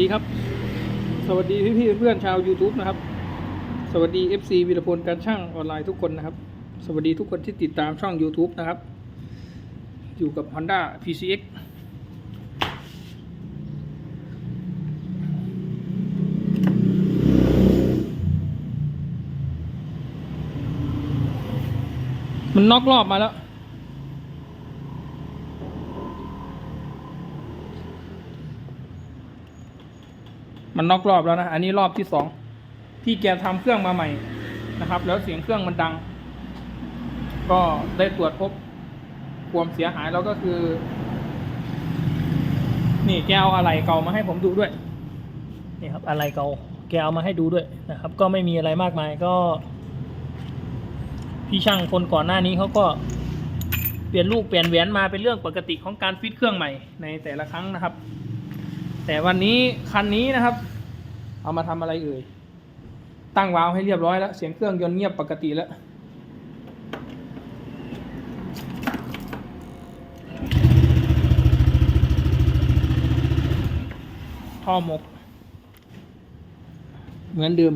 ดีครับ สวัสดีพี่ๆเพื่อนชาว YouTube นะครับ สวัสดี FC วีรพลการช่างออนไลน์ทุกคนนะครับ สวัสดีทุกคนที่ติดตามช่อง YouTube นะครับ อยู่กับ Honda PCX มันน็อกรอบมาแล้ว มันน็อกรอบแล้วนะ อันนี้รอบที่สองที่แกทำเครื่องมาใหม่นะครับ แล้วเสียงเครื่องมันดัง ก็ได้ตรวจพบความเสียหายแล้วก็คือ นี่แกเอาอะไรเก่ามาให้ผมดูด้วยนี่ครับอะไรเก่าแกเอามาให้ดูด้วยนะครับ ก็ไม่มีอะไรมากมายก็ พี่ช่างคนก่อนหน้านี้เขาก็เปลี่ยนลูกเปลี่ยนแหวนมาเป็นเรื่องปกติของการฟิตเครื่องใหม่ในแต่ละครั้งนะครับ แต่วันนี้คันนี้นะครับ เอามาทำอะไรเอ่ย ตั้งวาล์วให้เรียบร้อยแล้ว เสียงเครื่องยนต์เงียบปกติแล้ว ท่อหมก เหมือนเดิม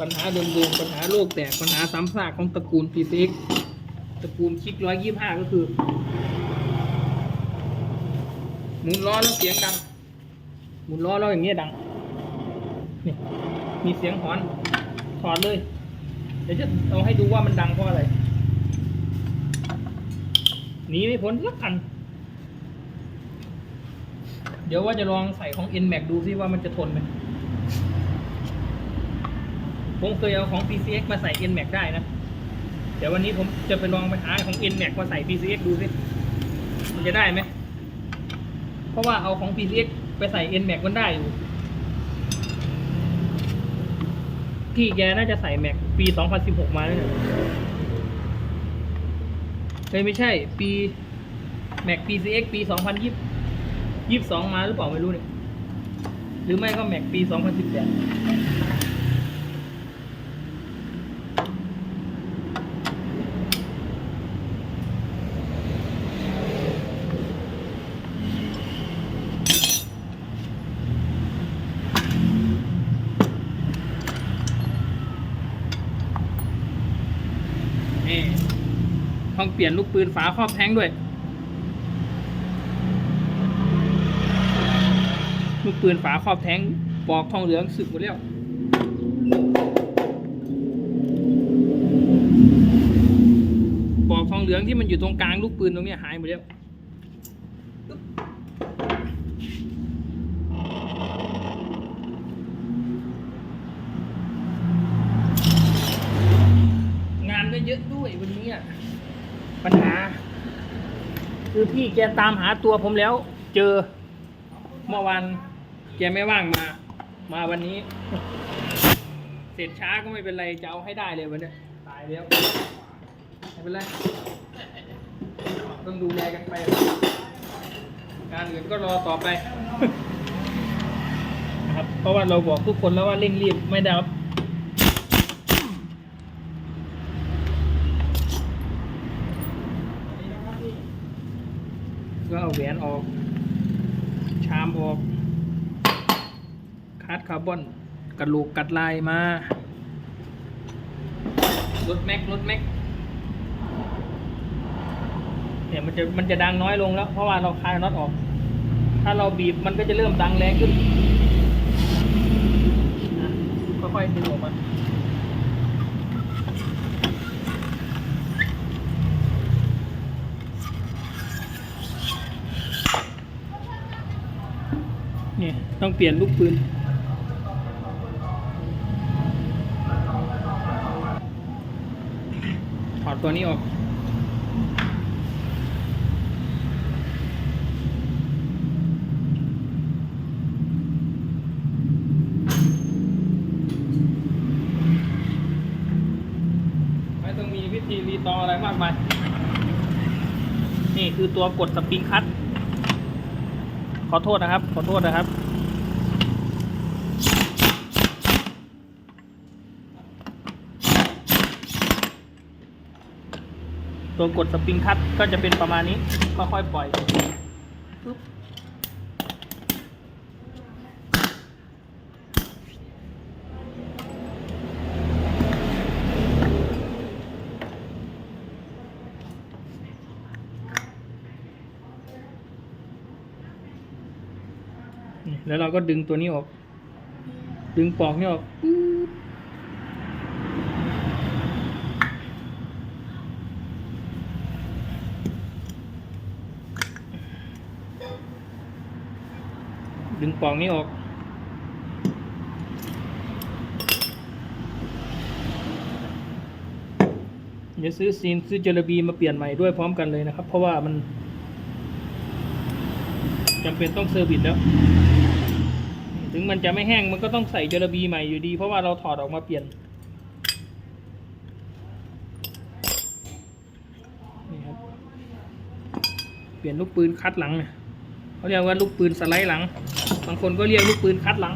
ปัญหาเดิมๆปัญหาโลกแตกปัญหาซ้ำซากของตระกูล p ี x ตระกูลคลิกร้อยยี่ห้าก็คือหมุนล้อแล้วเสียงดัง หมุนล้อแล้วอย่างเงี้ยดัง นี่ มีเสียงหอน ถอดเลย เดี๋ยวจะเอาให้ดูว่ามันดังเพราะอะไร หนีไม่พ้นสักคัน เดี๋ยวว่าจะลองใส่ของ NMAX ดูซิว่ามันจะทนไหมผมเคยเอาของ PCX มาใส่ NMAX ได้นะ เดี๋ยววันนี้ผมจะไปลองไปหาของ NMAX มาใส่ PCX ดูซิ มันจะได้ไหม เพราะว่าเอาของ PCX ไปใส่ NMAX มันได้อยู่ พี่แกน่าจะใส่ Mac ปี 2016 มาแล้วเนี่ยเฮ้ยไม่ใช่ ปี Mac PCX ปี 2020 22 มาหรือเปล่าไม่รู้เนี่ย หรือไม่ก็ Mac ปี 2018 นี่ต้ องเปลี่ยนลูกปืนฝาครอบแท้งด้วย ลูกปืนฝาครอบแท้งปลอกทองเหลืองสึกหมดแล้วปลอกทองเหลืองที่มันอยู่ตรงกลางลูกปืนตรงนี้หายหมดแล้วงานก็เยอะด้วยวันนี้อะ ปัญหา คือพี่แกตามหาตัวผมแล้ว เจอเมื่อวานแกไม่ว่างมา มาวันนี้ เสร็จช้าก็ไม่เป็นไรจะเอาให้ได้เลยวันนี้ตายแล้วไม่เป็นไรต้องดูแลกันไปงานอื่นก็รอต่อไปนะครับเพราะว่าเราบอกทุกคนแล้วว่าเร่งรีบไม่ได้ครับ ก็เอาแหวนออก ชามออก คัดคาร์บอนกระโหลกกัดลายมา รถแม็กรถแม็กเนี่ยมันจะมันจะดังน้อยลงแล้ว เพราะว่าเราคลายน็อตออก ถ้าเราบีบมันก็จะเริ่มดังแรงขึ้นนะค่อยๆดึงออกมา ต้องเปลี่ยนลูกปืน ถอดตัวนี้ออก ไม่ต้องมีวิธีรีตออะไรมากมาย นี่คือตัวกดสปริงคัตขอโทษนะครับ ขอโทษนะครับ ตัวกดสปริงคัตก็จะเป็นประมาณนี้ค่อยๆปล่อยปุ๊บแล้วเราก็ดึงตัวนี้ออก ดึงปอกนี่ออกปุ ดึงปลอกนี้ออก เดี๋ยวซื้อซีนซื้อเจลบีมาเปลี่ยนใหม่ด้วยพร้อมกันเลยนะครับ เพราะว่ามันจำเป็นต้องเซอร์วิสแล้ว ถึงมันจะไม่แห้งมันก็ต้องใส่เจลบีใหม่อยู่ดี เพราะว่าเราถอดออกมาเปลี่ยนนี่ครับเปลี่ยนลูกปืนคัดหลังเนี่ยเขาเรียกว่าลูกปืนสไลด์หลัง บางคนก็เรียกลูกปืนคัดหลัง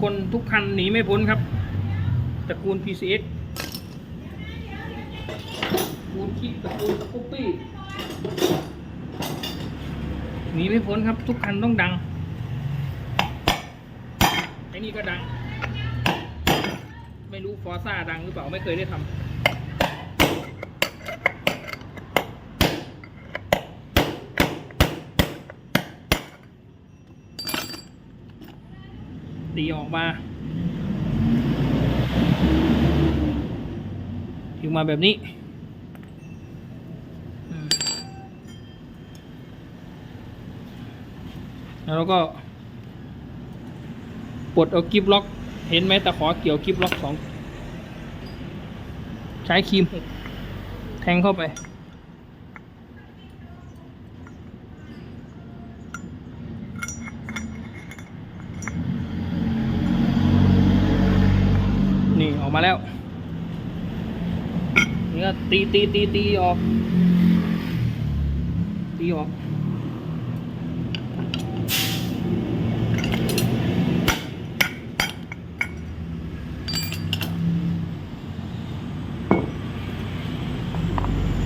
คนทุกคันหนีไม่พ้นครับตระกูล PCX ตระกูลคิดตระกูลคุปปี้หนีไม่พ้นครับ ทุกคันต้องดังไอ้นี่ก็ดัง ไม่รู้ฟอร์ซ่าดังหรือเปล่าไม่เคยได้ทำ ตีออกมาออกมาแบบนี้แล้วเราก็ปลดเอากิฟล็อก เห็นไหมตะขอเกี่ยวกิฟล็อกสอง ใช้ครีม แทงเข้าไป นี่ออกมาแล้ว นี่ก็ ตีตีตีตีออก ตีออก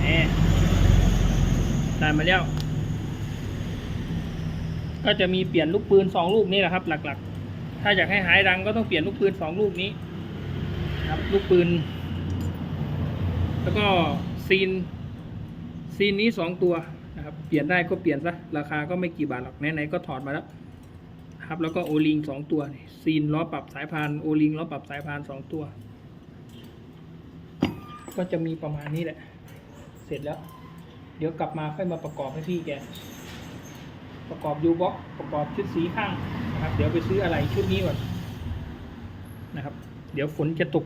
นี่ได้มาแล้ว ก็จะมีเปลี่ยนลูกปืนสองลูกนี้แหละครับ หลักๆ ถ้าอยากให้หายดังก็ต้องเปลี่ยนลูกปืนสองลูกนี้ ครับ ลูกปืน แล้วก็ซีนซีนนี้สองตัวนะครับ เปลี่ยนได้ก็เปลี่ยนซะ ราคาก็ไม่กี่บาทหรอก ไหนๆก็ถอดมาแล้วครับ แล้วก็โอลิงสองตัว ซีนล้อปรับสายพาน โอลิงล้อปรับสายพานสองตัว ก็จะมีประมาณนี้แหละ เสร็จแล้ว เดี๋ยวกลับมาค่อยมาประกอบให้พี่แก ประกอบยูบ็อกประกอบชุดสีข้างนะครับ เดี๋ยวไปซื้ออะไรชุดนี้ก่อนนะครับ เดี๋ยวฝนจะตก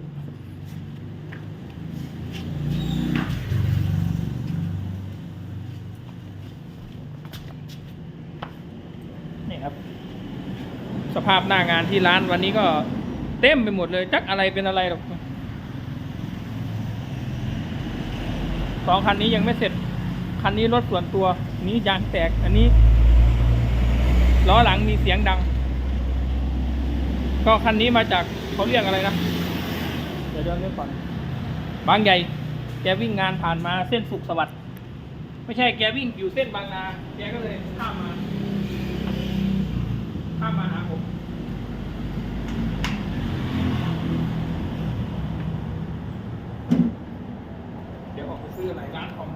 นี่ครับ สภาพหน้างานที่ร้านวันนี้ก็เต็มไปหมดเลย จักอะไรเป็นอะไรหรอกสองคันนี้ยังไม่เสร็จ คันนี้รถส่วนตัว นี้ยางแตก อันนี้ล้อหลังมีเสียงดัง ก็คันนี้มาจากเขาเรียกอะไรนะ เดี๋ยวย้อนเรื่องก่อน บางใหญ่ แกวิ่งงานผ่านมาเส้นสุขสวัสดิ์ ไม่ใช่แกวิ่งอยู่เส้นบางนา แกก็เลยข้ามมา ข้ามมาหาผมเดี๋ยวออกไปซื้ออะไรร้านของ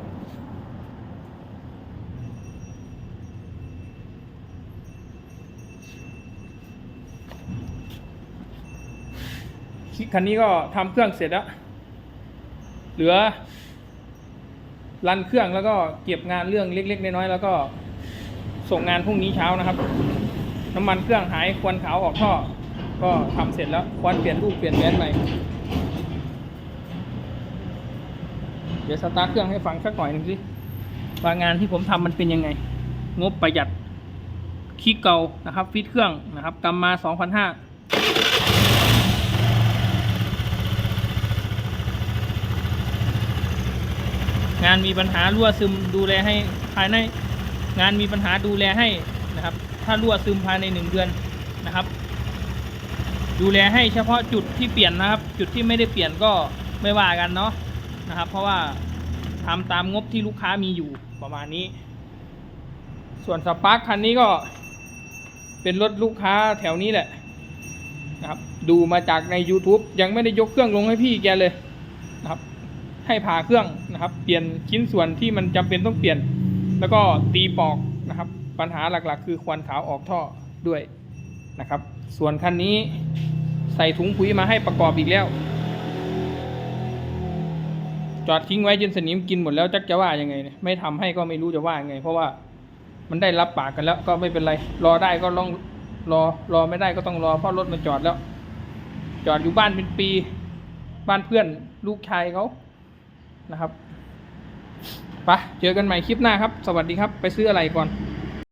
คันนี้ก็ทำเครื่องเสร็จแล้ว เหลือ รันเครื่องแล้วก็เก็บงานเรื่องเล็ก ๆ น้อยๆแล้วก็ส่งงานพรุ่งนี้เช้านะครับ น้ำมันเครื่องหายควันขาวออกท่อ ก็ทำเสร็จแล้วควันเปลี่ยนลูกเปลี่ยนแหวนใหม่เดี๋ยวสตาร์ทเครื่องให้ฟังสักหน่อยหนึ่งสิว่างานที่ผมทำมันเป็นยังไง งบประหยัดคลิกเก่านะครับ ฟิตเครื่องนะครับกำมา 2,500งานมีปัญหารั่วซึมดูแลให้ภายใน งานมีปัญหาดูแลให้นะครับ ถ้ารั่วซึมภายในหนึ่งเดือนนะครับ ดูแลให้เฉพาะจุดที่เปลี่ยนนะครับ จุดที่ไม่ได้เปลี่ยนก็ไม่ว่ากันเนาะนะครับ เพราะว่าทำตามงบที่ลูกค้ามีอยู่ประมาณนี้ ส่วนสปาร์คคันนี้ก็เป็นรถลูกค้าแถวนี้แหละนะครับ ดูมาจากใน YouTube ยังไม่ได้ยกเครื่องลงให้พี่แกเลยนะครับ ให้ผ่าเครื่องนะครับ เปลี่ยนชิ้นส่วนที่มันจำเป็นต้องเปลี่ยน แล้วก็ตีปอกนะครับ ปัญหาหลักๆ คือควันขาวออกท่อด้วยนะครับ ส่วนคันนี้ใส่ถุงปุ๋ยมาให้ประกอบอีกแล้ว จอดทิ้งไว้จนสนิมกินหมดแล้วจักจะว่ายังไงเนี่ยไม่ทำให้ก็ไม่รู้จะว่ายังไง เพราะว่ามันได้รับปากกันแล้วก็ไม่เป็นไร รอได้ก็ลองรอรอไม่ได้ก็ต้องรอเพราะรถมันจอดแล้ว จอดอยู่บ้านเป็นปี บ้านเพื่อนลูกชายเขานะครับไปะเจอกันใหม่คลิปหน้าครับ สวัสดีครับ ไปซื้ออะไรก่อน